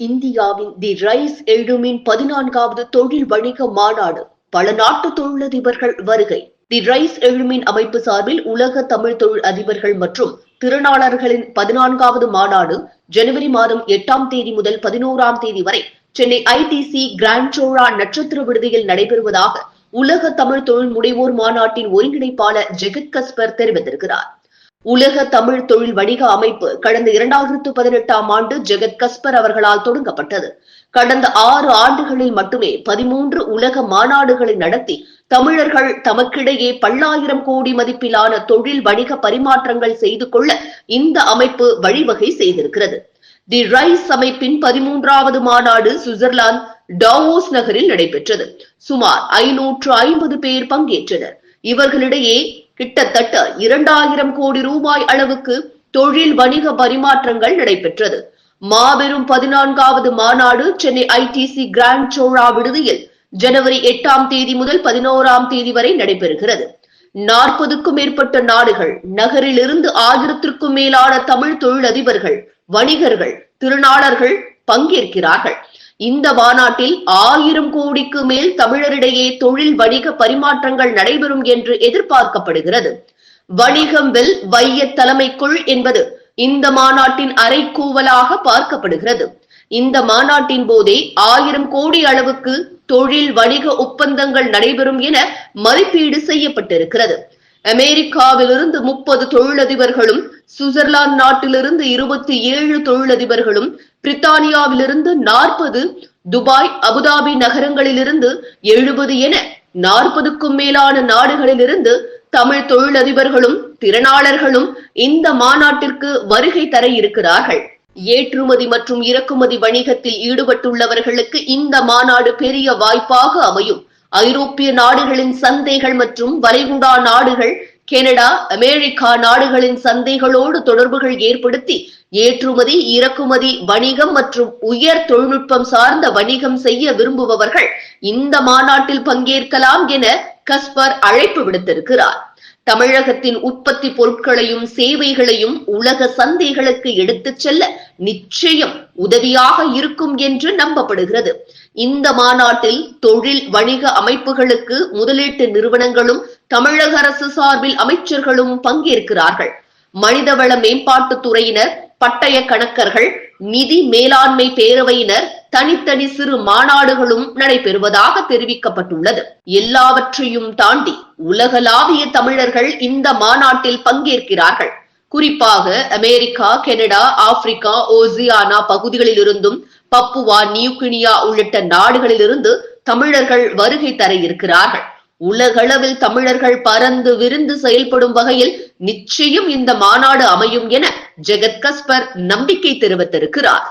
இந்தியாவின் தி ரைஸ் எழுமின் பதினான்காவது தொழில் வணிக மாநாடு. பல நாட்டு தொழிலதிபர்கள் வருகை. தி ரைஸ் எழுமின் அமைப்பு சார்பில் உலக தமிழ் தொழில் அதிபர்கள் மற்றும் திறனாளர்களின் பதினான்காவது மாநாடு ஜனவரி மாதம் எட்டாம் தேதி முதல் பதினோராம் தேதி வரை சென்னை ஐடிசி கிராண்ட் சோழா நட்சத்திர விடுதியில் நடைபெறுவதாக உலக தமிழ் தொழில் முனைவோர் மாநாட்டின் ஒருங்கிணைப்பாளர் ஜெகத் கஸ்பர் தெரிவித்திருக்கிறார். உலக தமிழ் தொழில் வணிக அமைப்பு கடந்த இரண்டாயிரத்து பதினெட்டாம் ஆண்டு ஜெகத் கஸ்பர் அவர்களால் தொடங்கப்பட்டது. கடந்த ஆறு ஆண்டுகளில் மட்டுமே பதிமூன்று உலக மாநாடுகளை நடத்தி தமிழர்கள் தமக்கிடையே பல்லாயிரம் கோடி மதிப்பிலான தொழில் வணிக பரிமாற்றங்கள் செய்து கொள்ள இந்த அமைப்பு வழிவகை செய்திருக்கிறது. தி ரைஸ் அமைப்பின் பதிமூன்றாவது மாநாடு சுவிட்சர்லாந்து டாவோஸ் நகரில் நடைபெற்றது. சுமார் ஐநூற்று ஐம்பது பேர் பங்கேற்றனர். இவர்களிடையே கிட்டத்தட்ட இரண்டாயிரம் கோடி ரூபாய் அளவுக்கு தொழில் வணிக பரிமாற்றங்கள் நடைபெற்றது. மாபெரும் பதினான்காவது மாநாடு சென்னை ஐடிசி கிராண்ட் சோழா விடுதியில் ஜனவரி எட்டாம் தேதி முதல் பதினோராம் தேதி வரை நடைபெறுகிறது. நாற்பதுக்கும் மேற்பட்ட நாடுகள் நகரில் இருந்து ஆயிரத்திற்கும் மேலான தமிழ் தொழிலதிபர்கள் வணிகர்கள் திருநாளர்கள் பங்கேற்கிறார்கள். இந்த மாநாட்டில் ஆயிரம் கோடிக்கு மேல் தமிழரிடையே தொழில் வணிக பரிமாற்றங்கள் நடைபெறும் என்று எதிர்பார்க்கப்படுகிறது. வணிகம் வெல் வைய தலைமைக்குள் என்பது இந்த மாநாட்டின் அரைக்கூவலாக பார்க்கப்படுகிறது. இந்த மாநாட்டின் போதே ஆயிரம் கோடி அளவுக்கு தொழில் வணிக ஒப்பந்தங்கள் நடைபெறும் என மதிப்பீடு செய்யப்பட்டிருக்கிறது. அமெரிக்காவிலிருந்து முப்பது தொழிலதிபர்களும் சுவிட்சர்லாந்து நாட்டிலிருந்து இருபத்தி ஏழு தொழிலதிபர்களும் பிரித்தானியாவிலிருந்து நாற்பது துபாய் அபுதாபி நகரங்களிலிருந்து எழுபது என நாற்பதுக்கும் மேலான நாடுகளிலிருந்து தமிழ் தொழிலதிபர்களும் திறனாளர்களும் இந்த மாநாட்டிற்கு வருகை தர இருக்கிறார்கள். ஏற்றுமதி மற்றும் இறக்குமதி வணிகத்தில் ஈடுபட்டுள்ளவர்களுக்கு இந்த மாநாடு பெரிய வாய்ப்பாக அமையும். ஐரோப்பிய நாடுகளின் சந்தைகள் மற்றும் வளைகுடா நாடுகள் கனடா அமெரிக்கா நாடுகளின் சந்தைகளோடு தொடர்புகள் ஏற்படுத்தி ஏற்றுமதி இறக்குமதி வணிகம் மற்றும் உயர் தொழில்நுட்பம் சார்ந்த வணிகம் செய்ய விரும்புபவர்கள் இந்த மாநாட்டில் பங்கேற்கலாம் என கஸ்பர் அழைப்பு விடுத்திருக்கிறார். தமிழகத்தின் உற்பத்தி பொருட்களையும் சேவைகளையும் உலக சந்தைகளுக்கு எடுத்துச் செல்ல நிச்சயம் உதவியாக இருக்கும் என்று நம்பப்படுகிறது. இந்த மாநாட்டில் தொழில் வணிக அமைப்புகளுக்கு முதலீட்டு நிறுவனங்களும் தமிழக அரசு சார்பில் அமைச்சர்களும் பங்கேற்கிறார்கள். மனிதவள மேம்பாட்டுத் துறையினர் பட்டய கணக்கர்கள் நிதி மேலாண்மை பேரவையினர் தனித்தனி சிறு மாநாடுகளும் நடைபெறுவதாக தெரிவிக்கப்பட்டுள்ளது. எல்லாவற்றையும் தாண்டி உலகளாவிய தமிழர்கள் இந்த மாநாட்டில் பங்கேற்கிறார்கள். குறிப்பாக அமெரிக்கா கனடா ஆப்பிரிக்கா ஓசியானா பகுதிகளிலிருந்தும் பப்புவா நியூகினியா உள்ளிட்ட நாடுகளிலிருந்து தமிழர்கள் வருகை தர இருக்கிறார்கள். உலகளவில் தமிழர்கள் பறந்து விருந்து செயல்படும் வகையில் நிச்சயம் இந்த மாநாடு அமையும் என ஜெகத் கஸ்பர் நம்பிக்கை தெரிவித்திருக்கிறார்.